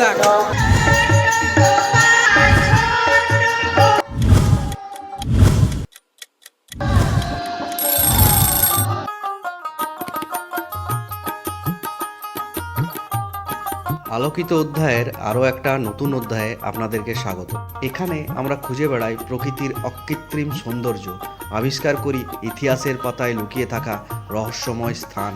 สัก আলোকিত অধ্যায়ের আরও একটা নতুন অধ্যায়ে আপনাদেরকে স্বাগত। এখানে আমরা খুঁজে বেড়াই প্রকৃতির অকৃত্রিম সৌন্দর্য, আবিষ্কার করি ইতিহাসের পাতায় লুকিয়ে থাকা রহস্যময় স্থান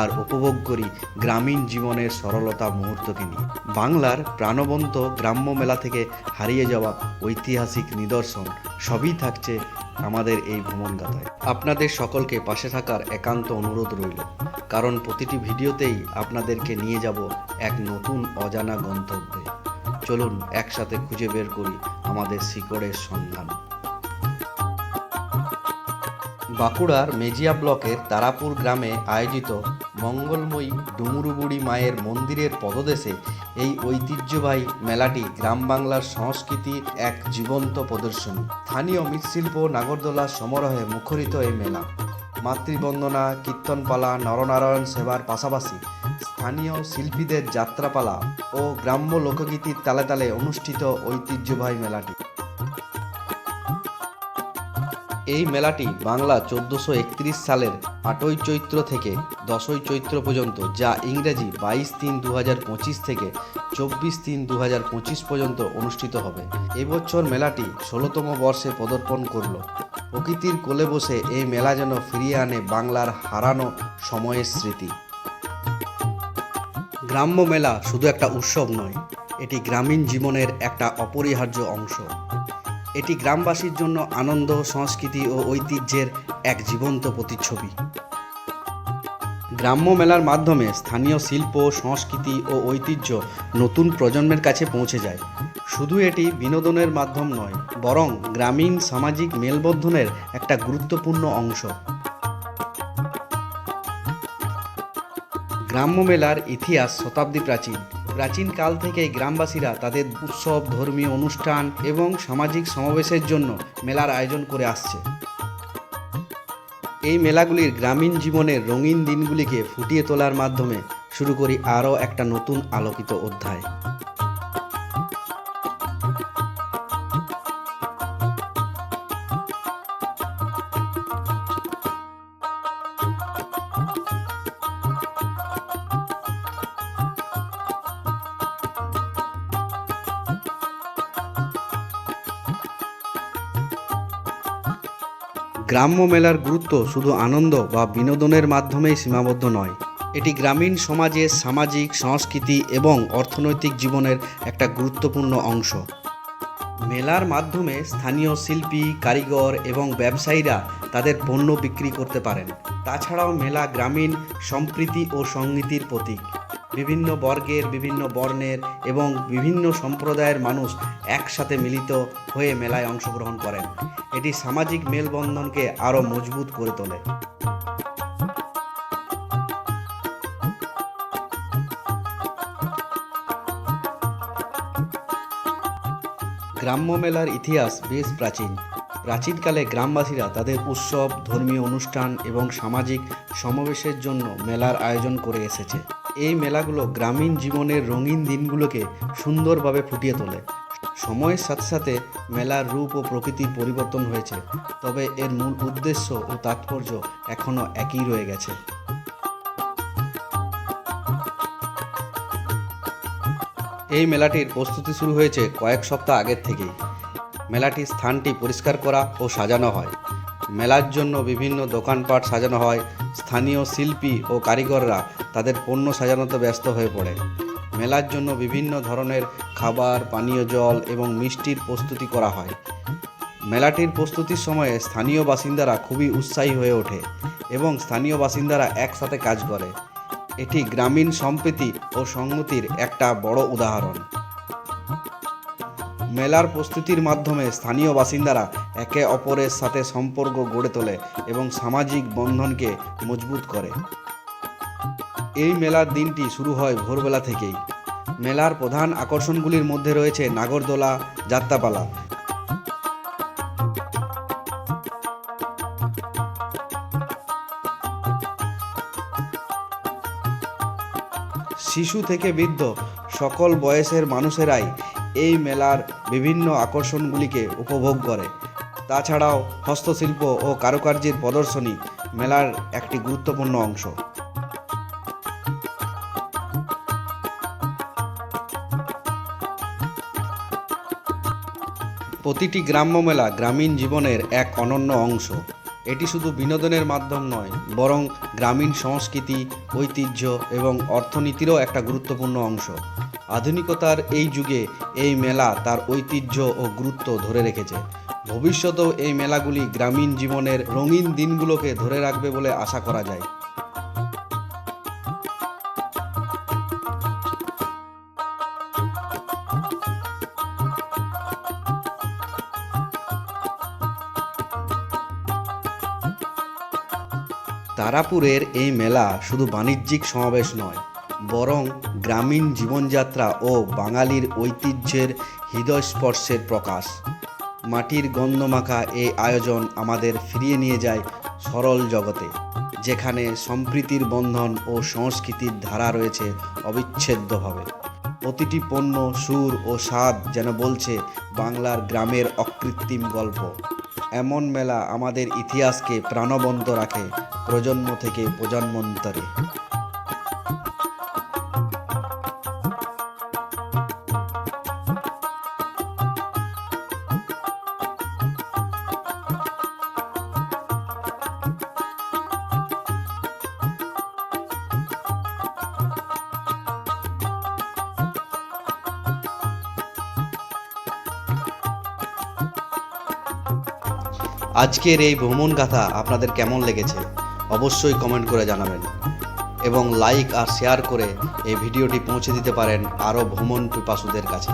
আর উপভোগ করি গ্রামীণ জীবনের সরলতা মুহূর্তকে নিয়ে। বাংলার প্রাণবন্ত গ্রাম্য মেলা থেকে হারিয়ে যাওয়া ঐতিহাসিক নিদর্শন সবই থাকছে আমাদের এই ভ্রমণ গাথায় আপনাদের সকলকে পাশে থাকার একান্ত অনুরোধ রইল। কারণ প্রতিটি ভিডিওতেই আপনাদেরকে নিয়ে যাব এক নতুন অজানা গন্তব্যে। চলুন একসাথে খুঁজে বের করি আমাদের শিকড়ের সন্ধান। বাঁকুড়ার মেজিয়া ব্লকের তারাপুর গ্রামে আয়োজিত মঙ্গলময়ী ডুমুরুবুড়ি মায়ের মন্দিরের পদদেশে এই ঐতিহ্যবাহী মেলাটি গ্রাম বাংলার সংস্কৃতির এক জীবন্ত প্রদর্শনী। স্থানীয় মৃৎশিল্প নাগরদোলা সমারোহে মুখরিত এই মেলা। মাতৃবন্দনা, কীর্তনপালা, নরনারায়ণ সেবার পাশাপাশি স্থানীয় শিল্পীদের যাত্রাপালা ও গ্রাম্য লোকগীতির তালে তালে অনুষ্ঠিত ঐতিহ্যবাহী মেলাটি। এই মেলাটি বাংলা চোদ্দোশো সালের আটই চৈত্র থেকে দশই চৈত্র পর্যন্ত, যা ইংরেজি বাইশ তিন দু থেকে চব্বিশ তিন দু পর্যন্ত অনুষ্ঠিত হবে। এবছর মেলাটি ষোলোতম বর্ষে পদার্পণ করল। প্রকৃতির কোলে বসে এই মেলা যেন ফিরিয়ে আনে বাংলার হারানো সময়ের স্মৃতি। গ্রাম্য মেলা শুধু একটা উৎসব নয়, এটি গ্রামীণ জীবনের একটা অপরিহার্য অংশ। এটি গ্রামবাসীর জন্য আনন্দ, সংস্কৃতি ও ঐতিহ্যের এক জীবন্ত প্রতিচ্ছবি। গ্রাম্য মেলার মাধ্যমে স্থানীয় শিল্প, সংস্কৃতি ও ঐতিহ্য নতুন প্রজন্মের কাছে পৌঁছে যায়। শুধু এটি বিনোদনের মাধ্যম নয়, বরং গ্রামীণ সামাজিক মেলবন্ধনের একটা গুরুত্বপূর্ণ অংশ। গ্রাম্য মেলার ইতিহাস শতাব্দী প্রাচীন। প্রাচীন কাল থেকেই গ্রামবাসীরা তাদের উৎসব, ধর্মীয় অনুষ্ঠান এবং সামাজিক সমাবেশের জন্য মেলার আয়োজন করে আসছে। এই মেলাগুলির গ্রামীণ জীবনের রঙিন দিনগুলিকে ফুটিয়ে তোলার মাধ্যমে শুরু করি আরও একটা নতুন আলোকিত অধ্যায়। গ্রাম্য মেলার গুরুত্ব শুধু আনন্দ বা বিনোদনের মাধ্যমেই সীমাবদ্ধ নয়। এটি গ্রামীণ সমাজের সামাজিক, সংস্কৃতি এবং অর্থনৈতিক জীবনের একটা গুরুত্বপূর্ণ অংশ। মেলার মাধ্যমে স্থানীয় শিল্পী, কারিগর এবং ব্যবসায়ীরা তাদের পণ্য বিক্রি করতে পারেন। তাছাড়াও মেলা গ্রামীণ সম্প্রীতি ও সংগীতির প্রতীক। বিভিন্ন বর্গের, বিভিন্ন বর্ণের এবং বিভিন্ন সম্প্রদায়ের মানুষ একসাথে মিলিত হয়ে মেলায় অংশগ্রহণ করেন। এটি সামাজিক মেলবন্ধনকে আরও মজবুত করে তোলে। গ্রাম্য মেলার ইতিহাস বেশ প্রাচীন। প্রাচীনকালে গ্রামবাসীরা তাদের উৎসব, ধর্মীয় অনুষ্ঠান এবং সামাজিক সমাবেশের জন্য মেলার আয়োজন করে এসেছে। এই মেলাগুলো গ্রামীণ জীবনের রঙিন দিনগুলোকে সুন্দরভাবে ফুটিয়ে তোলে। সময়ের সাথে সাথে মেলার রূপ ও প্রকৃতির পরিবর্তন হয়েছে, তবে এর মূল উদ্দেশ্য ও তাৎপর্য এখনও একই রয়ে গেছে। এই মেলাটির প্রস্তুতি শুরু হয়েছে কয়েক সপ্তাহ আগের থেকেই। মেলাটির স্থানটি পরিষ্কার করা ও সাজানো হয়। মেলার জন্য বিভিন্ন দোকানপাট সাজানো হয়। স্থানীয় শিল্পী ও কারিগররা তাদের পণ্য সাজানোতে ব্যস্ত হয়ে পড়ে। মেলার জন্য বিভিন্ন ধরনের খাবার, পানীয় জল এবং মিষ্টির প্রস্তুতি করা হয়। মেলাটির প্রস্তুতির সময়ে স্থানীয় বাসিন্দারা খুবই উৎসাহী হয়ে ওঠে এবং স্থানীয় বাসিন্দারা একসাথে কাজ করে। এটি গ্রামীণ সম্প্রীতি ও সংহতির একটা বড় উদাহরণ। মেলার প্রস্তুতির মাধ্যমে স্থানীয় বাসিন্দারা একে অপরের সাথে সম্পর্ক গড়ে তোলে এবং সামাজিক বন্ধনকে মজবুত করে। এই মেলার দিনটি শুরু হয় ভোরবেলা থেকেই। মেলার প্রধান আকর্ষণগুলির মধ্যে রয়েছে নাগরদোলা, যাত্রাপালা। শিশু থেকে বৃদ্ধ সকল বয়সের মানুষেরাই এই মেলার বিভিন্ন আকর্ষণগুলিকে উপভোগ করে। তাছাড়াও হস্তশিল্প ও কারুকার্যের প্রদর্শনী মেলার একটি গুরুত্বপূর্ণ অংশ। প্রতিটি গ্রাম্য মেলা গ্রামীণ জীবনের এক অনন্য অংশ। এটি শুধু বিনোদনের মাধ্যম নয়, বরং গ্রামীণ সংস্কৃতি, ঐতিহ্য এবং অর্থনীতিরও একটা গুরুত্বপূর্ণ অংশ। আধুনিকতার এই যুগে এই মেলা তার ঐতিহ্য ও গুরুত্ব ধরে রেখেছে। ভবিষ্যতেও এই মেলাগুলি গ্রামীণ জীবনের রঙিন দিনগুলোকে ধরে রাখবে বলে আশা করা যায়। তারাপুরের এই মেলা শুধু বাণিজ্যিক সমাবেশ নয়, বরং গ্রামীণ জীবনযাত্রা ও বাঙালির ঐতিহ্যের হৃদয়স্পর্শের প্রকাশ। মাটির গন্ধমাখা এই আয়োজন আমাদের ফিরিয়ে নিয়ে যায় সরল জগতে, যেখানে সম্প্রীতির বন্ধন ও সংস্কৃতির ধারা রয়েছে অবিচ্ছেদ্যভাবে। প্রতিটি পণ্য, সুর ও স্বাদ যেন বলছে বাংলার গ্রামের অকৃত্রিম গল্প। এমন মেলা আমাদের ইতিহাসকে প্রাণবন্ত রাখে প্রজন্ম থেকে প্রজন্মান্তরে। আজকের এই ভ্রমণ গাথা আপনাদের কেমন লেগেছে, অবশ্যই কমেন্ট করে জানাবেন। এবং লাইক আর শেয়ার করে এই ভিডিওটি পৌঁছে দিতে পারেন আরও ভ্রমণ পিপাসুদের কাছে।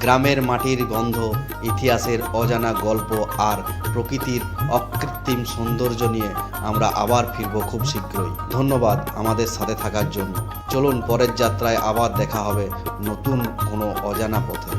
গ্রামের মাটির গন্ধ, ইতিহাসের অজানা গল্প আর প্রকৃতির অকৃত্রিম সৌন্দর্য নিয়ে আমরা আবার ফিরব খুব শীঘ্রই। ধন্যবাদ আমাদের সাথে থাকার জন্য। চলুন পরের যাত্রায় আবার দেখা হবে নতুন কোনো অজানা পথে।